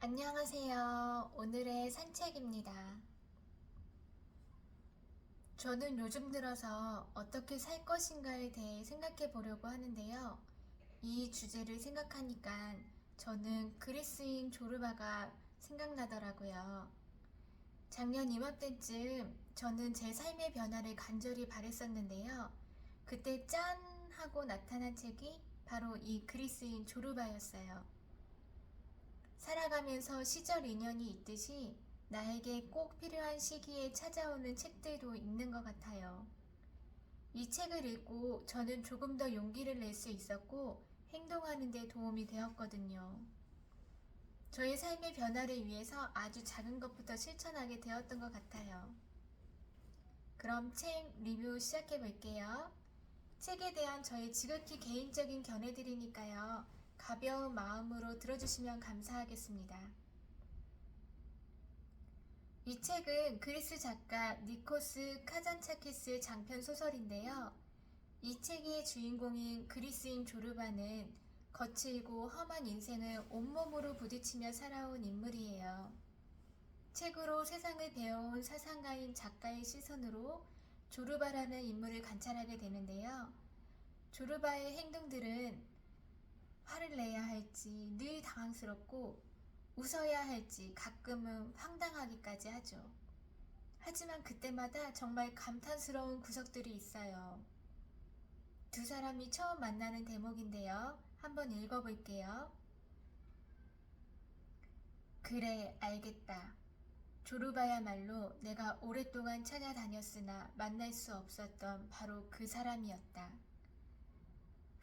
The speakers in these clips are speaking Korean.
안녕하세요. 오늘의 산책입니다. 저는 요즘 들어서 어떻게 살 것인가에 대해 생각해 보려고 하는데요. 이 주제를 생각하니까 저는 그리스인 조르바가 생각나더라고요. 작년 이맘때쯤 저는 제 삶의 변화를 간절히 바랬었는데요. 그때 짠! 하고 나타난 책이 바로 이 그리스인 조르바였어요. 살아가면서 시절 인연이 있듯이 나에게 꼭 필요한 시기에 찾아오는 책들도 있는 것 같아요. 이 책을 읽고 저는 조금 더 용기를 낼 수 있었고 행동하는 데 도움이 되었거든요. 저의 삶의 변화를 위해서 아주 작은 것부터 실천하게 되었던 것 같아요. 그럼 책 리뷰 시작해 볼게요. 책에 대한 저의 지극히 개인적인 견해들이니까요. 가벼운 마음으로 들어주시면 감사하겠습니다. 이 책은 그리스 작가 니코스 카잔차키스 장편 소설인데요. 이 책의 주인공인 그리스인 조르바는 거칠고 험한 인생을 온몸으로 부딪히며 살아온 인물이에요. 책으로 세상을 배워온 사상가인 작가의 시선으로 조르바라는 인물을 관찰하게 되는데요. 조르바의 행동들은 화를 내야 할지 늘 당황스럽고 웃어야 할지 가끔은 황당하기까지 하죠. 하지만 그때마다 정말 감탄스러운 구석들이 있어요. 두 사람이 처음 만나는 대목인데요. 한번 읽어볼게요. 그래, 알겠다. 조르바야말로 내가 오랫동안 찾아다녔으나 만날 수 없었던 바로 그 사람이었다.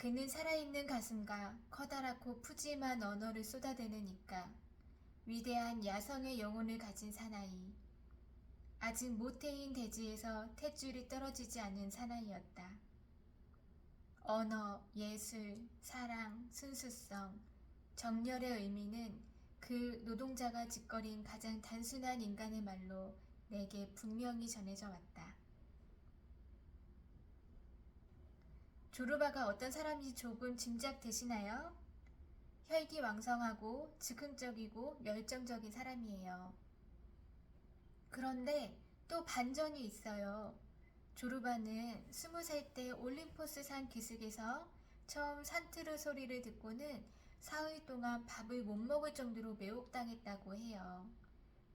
그는 살아있는 가슴과 커다랗고 푸짐한 언어를 쏟아내는 입가, 위대한 야성의 영혼을 가진 사나이, 아직 모태인 대지에서 탯줄이 떨어지지 않은 사나이였다. 언어, 예술, 사랑, 순수성, 정열의 의미는 그 노동자가 짓거린 가장 단순한 인간의 말로 내게 분명히 전해져 왔다. 조르바가 어떤 사람인지 조금 짐작되시나요? 혈기왕성하고 즉흥적이고 열정적인 사람이에요. 그런데 또 반전이 있어요. 조르바는 스무 살때 올림포스 산 기슭에서 처음 산트르 소리를 듣고는 사흘 동안 밥을 못 먹을 정도로 매혹당했다고 해요.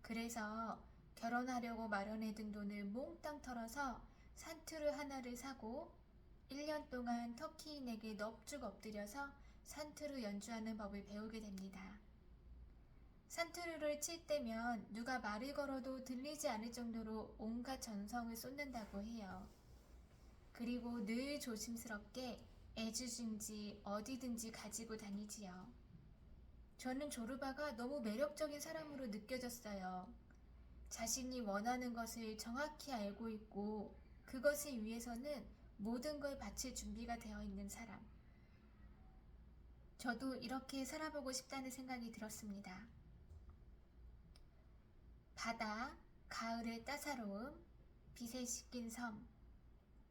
그래서 결혼하려고 마련해둔 돈을 몽땅 털어서 산트르 하나를 사고 1년 동안 터키인에게 넙죽 엎드려서 산트르 연주하는 법을 배우게 됩니다. 산트르를 칠 때면 누가 말을 걸어도 들리지 않을 정도로 온갖 전성을 쏟는다고 해요. 그리고 늘 조심스럽게 애주중지 어디든지 가지고 다니지요. 저는 조르바가 너무 매력적인 사람으로 느껴졌어요. 자신이 원하는 것을 정확히 알고 있고 그것을 위해서는 모든 걸 바칠 준비가 되어 있는 사람. 저도 이렇게 살아보고 싶다는 생각이 들었습니다. 바다, 가을의 따사로움, 빛에 씻긴 섬,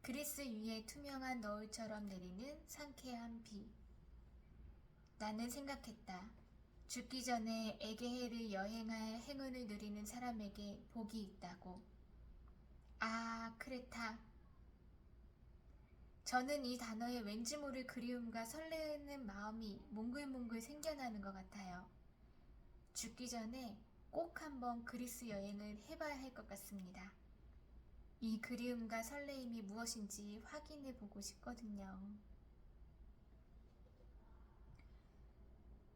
그리스 위에 투명한 너울처럼 내리는 상쾌한 비. 나는 생각했다. 죽기 전에 에게해를 여행할 행운을 누리는 사람에게 복이 있다고. 아, 크레타. 저는 이 단어에 왠지 모를 그리움과 설레는 마음이 몽글몽글 생겨나는 것 같아요. 죽기 전에 꼭 한번 그리스 여행을 해봐야 할 것 같습니다. 이 그리움과 설레임이 무엇인지 확인해 보고 싶거든요.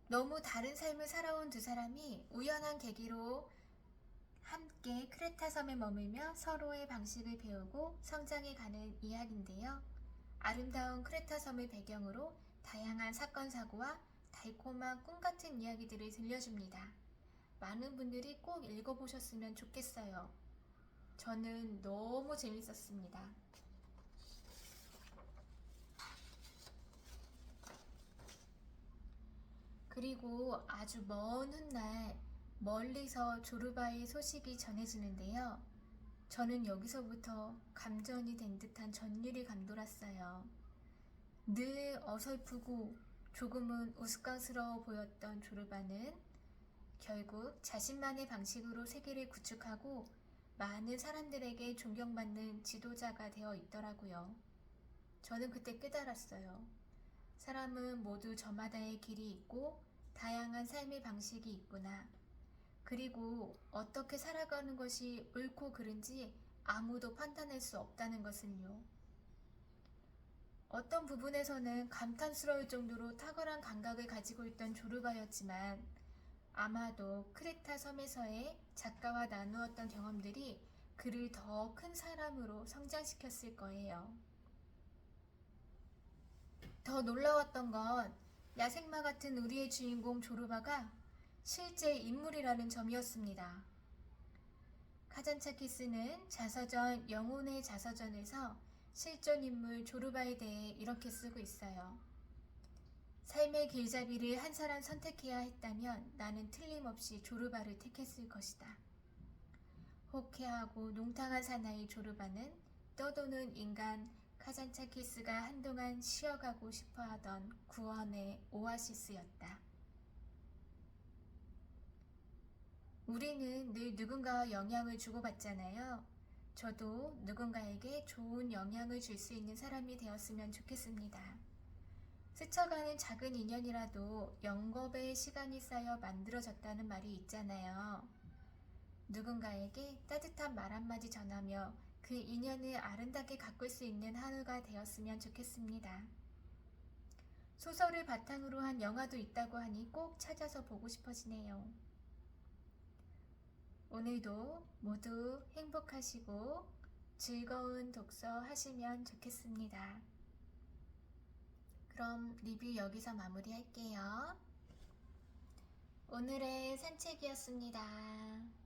너무 다른 삶을 살아온 두 사람이 우연한 계기로 함께 크레타 섬에 머물며 서로의 방식을 배우고 성장해 가는 이야기인데요. 아름다운 크레타 섬을 배경으로 다양한 사건, 사고와 달콤한 꿈 같은 이야기들을 들려줍니다. 많은 분들이 꼭 읽어보셨으면 좋겠어요. 저는 너무 재밌었습니다. 그리고 아주 먼 훗날 멀리서 조르바의 소식이 전해지는데요. 저는 여기서부터 감전이 된 듯한 전율이 감돌았어요. 늘 어설프고 조금은 우스꽝스러워 보였던 조르바는 결국 자신만의 방식으로 세계를 구축하고 많은 사람들에게 존경받는 지도자가 되어 있더라고요. 저는 그때 깨달았어요. 사람은 모두 저마다의 길이 있고 다양한 삶의 방식이 있구나. 그리고 어떻게 살아가는 것이 옳고 그른지 아무도 판단할 수 없다는 것을요. 어떤 부분에서는 감탄스러울 정도로 탁월한 감각을 가지고 있던 조르바였지만 아마도 크레타 섬에서의 작가와 나누었던 경험들이 그를 더 큰 사람으로 성장시켰을 거예요. 더 놀라웠던 건 야생마 같은 우리의 주인공 조르바가 실제 인물이라는 점이었습니다. 카잔차키스는 자서전 영혼의 자서전에서 실존 인물 조르바에 대해 이렇게 쓰고 있어요. 삶의 길잡이를 한 사람 선택해야 했다면 나는 틀림없이 조르바를 택했을 것이다. 호쾌하고 농탕한 사나이 조르바는 떠도는 인간 카잔차키스가 한동안 쉬어가고 싶어 하던 구원의 오아시스였다. 우리는 늘 누군가와 영향을 주고받잖아요. 저도 누군가에게 좋은 영향을 줄 수 있는 사람이 되었으면 좋겠습니다. 스쳐가는 작은 인연이라도 영겁의 시간이 쌓여 만들어졌다는 말이 있잖아요. 누군가에게 따뜻한 말 한마디 전하며 그 인연을 아름답게 가꿀 수 있는 하루가 되었으면 좋겠습니다. 소설을 바탕으로 한 영화도 있다고 하니 꼭 찾아서 보고 싶어지네요. 오늘도 모두 행복하시고 즐거운 독서 하시면 좋겠습니다. 그럼 리뷰 여기서 마무리할게요. 오늘의 산책이었습니다.